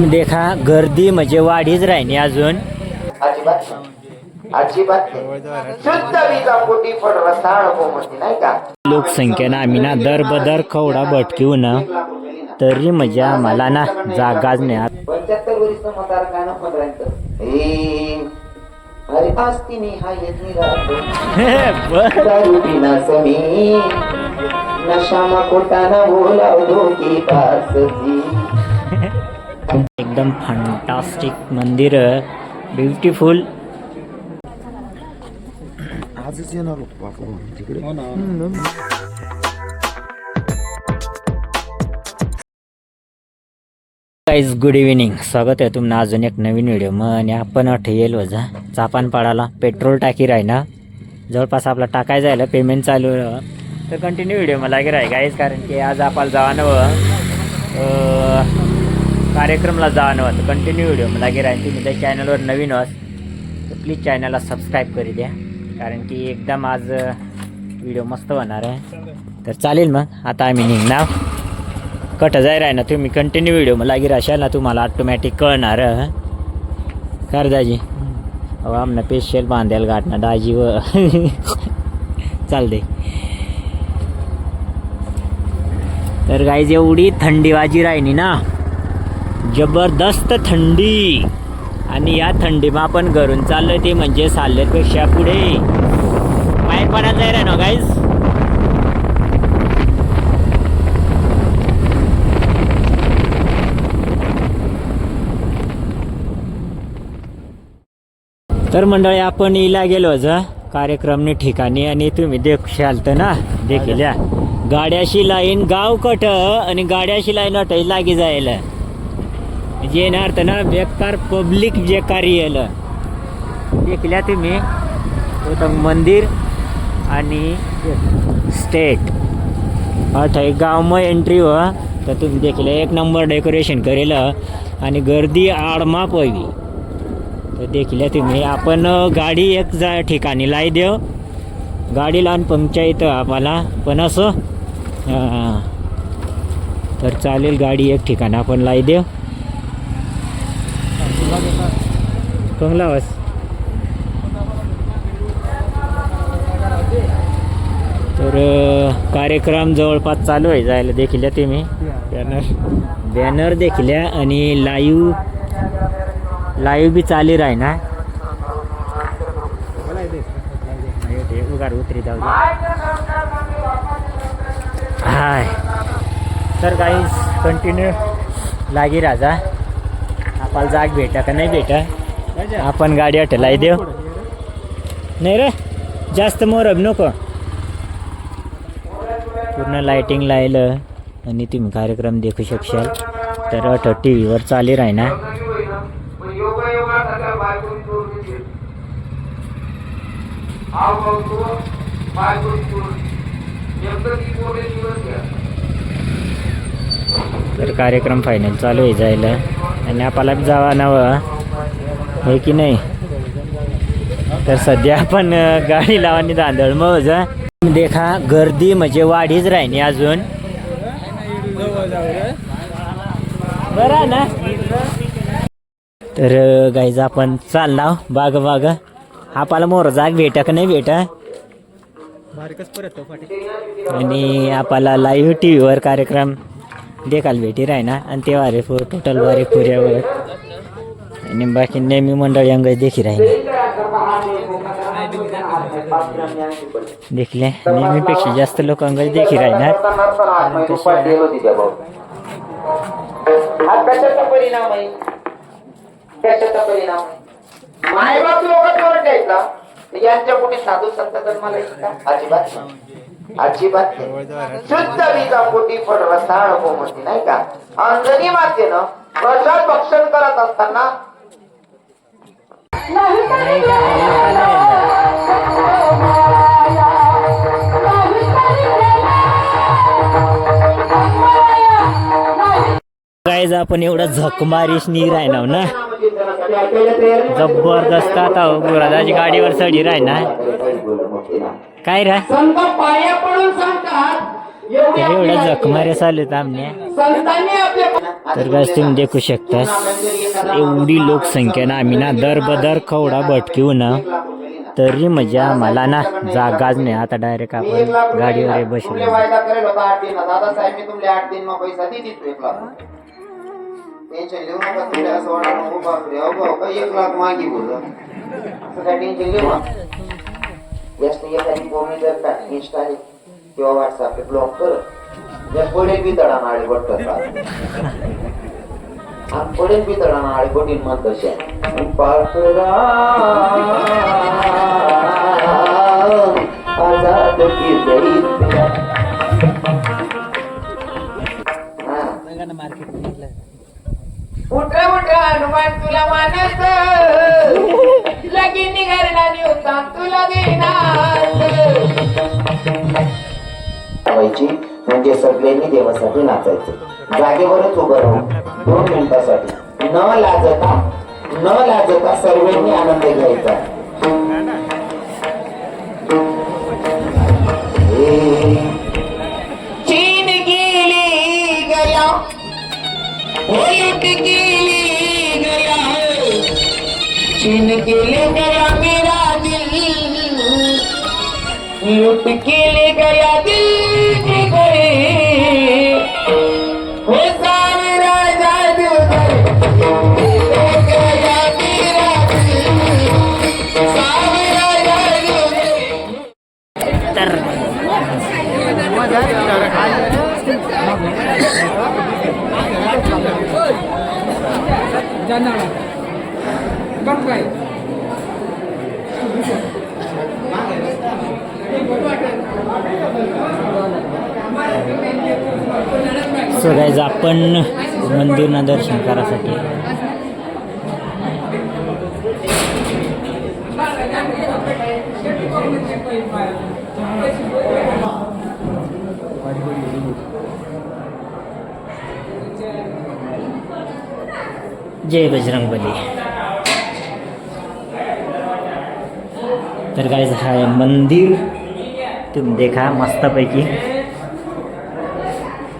देखा गर्दी म्हणजे वाढीच राहिली अजून. लोकसंख्येनं आम्ही ना दर बदर कवडा भटकीव ना तरी म्हणजे आम्हाला ना जागाच नाही. पंच्याहत्तर वरिष्ठ मतदारकानं पंधरांचं. हे अरे आस्तीने हा येत निघालो बर. दारू पिना समी. नशामा कोटाना बोलावलो की पासची एकदम फंटास्टिक मंदिर ब्युटिफुल आजच येणार होतो बापू तिकडे. गाईज गुड इव्हिनिंग स्वागत आहे तुम्हाला अजून एक नवीन व्हिडिओ मग आणि आपण ठेल वजा. चापानपाडाला पेट्रोल टाकी राही ना. जवळपास आपला टाकाय जायला पेमेंट चालू आहे. तर कंटिन्यू व्हिडिओ मला लागे राही गाईज कारण की आज आपल्याला जाणं कार्यक्रमला जाणं होतं कंटिन्यू व्हिडिओ मला लागे राहील तुम्ही त्या चॅनलवर नवीन आहात तर प्लीज चॅनलला सबस्क्राईब करी द्या. कारण की एकदम आज व्हिडिओ मस्त होणार आहे. तर चालेल मग. आता आम्ही निघणार. कट जाय राय ना तुम्ही कंटिन्यू व्हिडिओ मला लागी राशाल ना तुम्हाला ऑटोमॅटिक कळणार कर दाजी अहो आमना पेशल बांधेल गाठना दाजी व. चालते तर गाईज एवढी थंडी वाजी राहिली ना. जबरदस्त थंडी. आणि या थंडीमा आपण घरून चाललं ते म्हणजे चालल्यापेक्षा पुढे. बाहेर पडायला जाय ना गाईज तर मंडळी आपण इला गेलो जा कार्यक्रमने ठिकाणी आणि तुम्ही देखाल तर ना देखील या. गाड्याशी लाईन गाव कट आणि गाड्याशी लाईन अटई लागी जायला. येणार तर ना बेकार पब्लिक जे कार्य येलं देखल्या तुम्ही होतं मंदिर आणि स्टेट अठय गाव मग एंट्री व हो, तर तुम्ही देखील एक नंबर डेकोरेशन करेल आणि गर्दी आडमा पळवी तर देखील तुम्ही आपण गाडी एक जा ठिकाणी लाई देव गाडी लावून पंचायत आम्हाला. पण असं तर चालेल गाडी एक ठिकाणी आपण लाई देव कंगलावस तर अं, कार्यक्रम जवळपास चालू आहे जायला देखील तुम्ही. बॅनर बॅनर देखील आणि लाईव्ह लाईव्ह बी चाली राही ना. उगार उतरी जाऊ. हाय. तर काही कंटिन्यू लागी राजा. आपल्याला जाग भेटा का नाही भेटा? आपण गाडी अटलाई देव नाही रे जास्त मोरब नको. पूर्ण लाईटिंग लायलं आणि तुम्ही कार्यक्रम देखू शकशाल. तर अठ टी व्हीवर चाली राही ना. तर कार्यक्रम फायनल चालू आहे जायला. आणि आपल्याला जावा नवं हे की नाही? तर सध्या आपण गाडी लावानी दांदळ मग देखा गर्दी म्हणजे वाढीच राहिली अजून. बरं ना? तर गाईज आपण चालला बाग बाग. आपला मोर जाग भेटा का नाही भेटा? आणि आपला लाईव्ह टी व्हीवर कार्यक्रम देखाल भेटी राही ना आणि तेव्हा रे टोटल वारे पुऱ्यावर. आणि बाकी नेहमी मंडळी अंग देखी राहील देखले नेहमीपेक्षा जास्त लोक अंग देखी राहणार परिणाम आहे परिणाम आहे मायबाप लोकांवर यांच्या कुठे साधू संत अजिबात नाही. अजिबात नाही. रसाळ नाही का अंजनी मातेनं प्रसाद भक्षण करत असताना गाईज आपण एवढं झकमारीश नी राहणार ना? जबरदस्त आता गुरादाची गाडीवर सडी राहणार काय रा? एवढ्या माहिती जखमारे आहे. चालत आमने. तर गाईज तुम्ही देखू शकता एवढी लोकसंख्या ना आम्ही ना दर बदर खवडा भटकीव ना तरी म्हणजे आम्हाला ना जागाच नाही. आता डायरेक्ट आपण रुपये गाडीवर बसलो टेन्शन घेऊ नका पडेल बी तडा नाळे बट्ट आणि पडेल बी तडा नाळे बटीन मत तशा पाखरा आजाद की दैत्य हा. उठा उठा हनुमान तुला मानस. लगीन होता तुला देणार. म्हणजे सगळ्यांनी देवासाठी नाचायचे. जागेवरच उभं राहून दोन मिनिटासाठी. न लाजता न लाजता सर्वांनी आनंद घ्यायचा. चीन गेली गया उलट गेली गया चीन गेले गया मेरा दिल लुट के गया दिल. सो गाईज आपण मंदिरना दर्शन करासाठी जय बजरंग बली. तर गाईज हा मंदिर. तुम्ही देखा मस्तपैकी.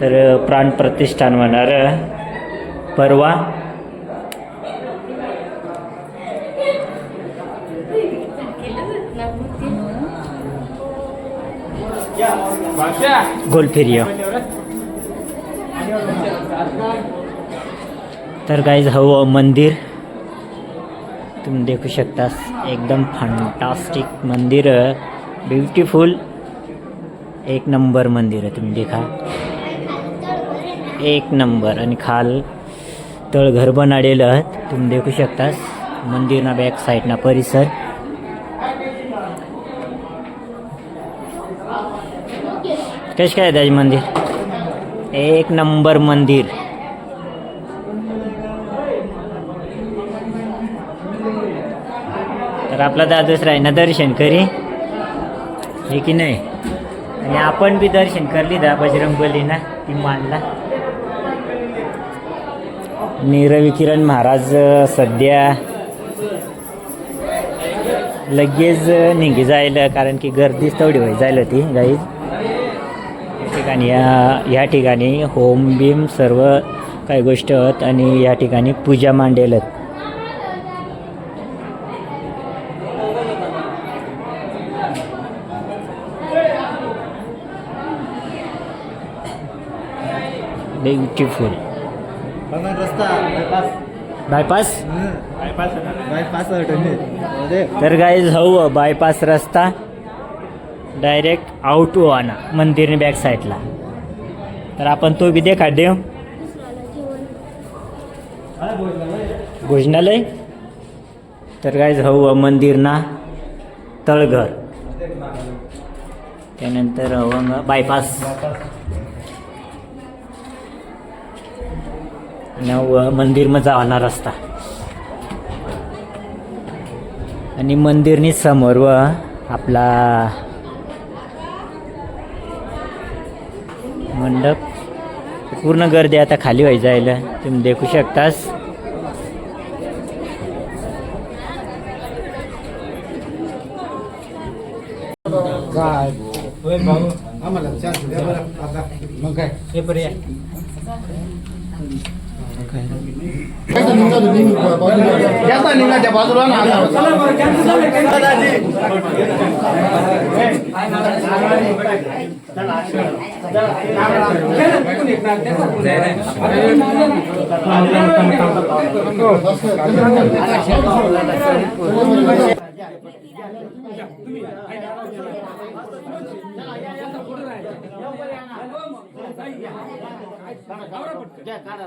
तर प्राणप्रतिष्ठान होणार परवा. गोलफेरिया. तर गाईज हवं मंदिर. तुम्ही देखू शकता एकदम फंटास्टिक मंदिर ब्युटिफुल एक नंबर मंदिर आहे तुम्ही देखा. एक नंबर. आणि खाल तळघर बनाडेलं तुम्ही देखू शकता मंदिरना बॅक साईडना परिसर. कश काय त्याचे मंदिर? एक नंबर मंदिर. तर आपला दादूस राहीना दर्शन करी. हे की नाही? आणि आपण बी दर्शन करली दा बजरंगबली ना ती मानला. रवी किरण महाराज सध्या लगेच निघी जायला कारण की गर्दीच तेवढी व्हाय जायला ती गाईज या ठिकाणी या या ठिकाणी होम बीम सर्व काही गोष्टी आहेत आणि या ठिकाणी पूजा मांडेल ब्युटिफुल रस्ता बायपास बायपास अडवणे तर गाईज हो बायपास रस्ता. डायरेक्ट आउट वाना मंदिरने बॅक साईडला तर आपण तो बी देखा देव. भोजनालय? तर गाईज हो मंदिरना तळघर. त्यानंतर अवंग बायपास नव मंदिरमा जाणार रस्ता आणि मंदिरनी समोर व आपला मंडप. पूर्ण गर्दी आता खाली व्हायला जायला. तुम्ही देखू शकतास. काय? Okay. तुम्ही काढा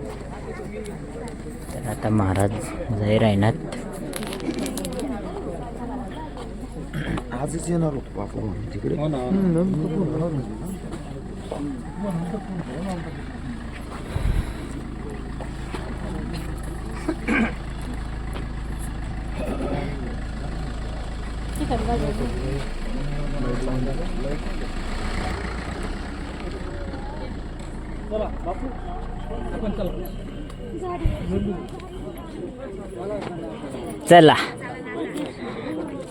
तर आता महाराज जाई राहणार आजच येणार होतो बापू तिकडे. चला. चला.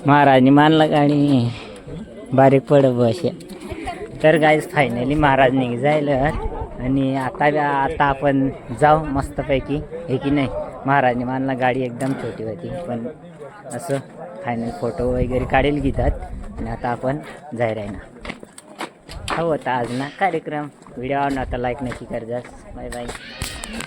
महाराजनी मानला गाडी बारीक पड बसे तर गाईज फायनली महाराज निघ जायला. आणि आता आता आपण जाऊ मस्तपैकी. हे की नाही? महाराजनी मानला गाडी एकदम छोटी होती. पण असं फायनल फोटो वगैरे काढेल घेतात. आणि आता आपण जाय ना हो होता आज ना कार्यक्रम. व्हिडिओ आवडला तर लाईक नक्की कर बाय बाय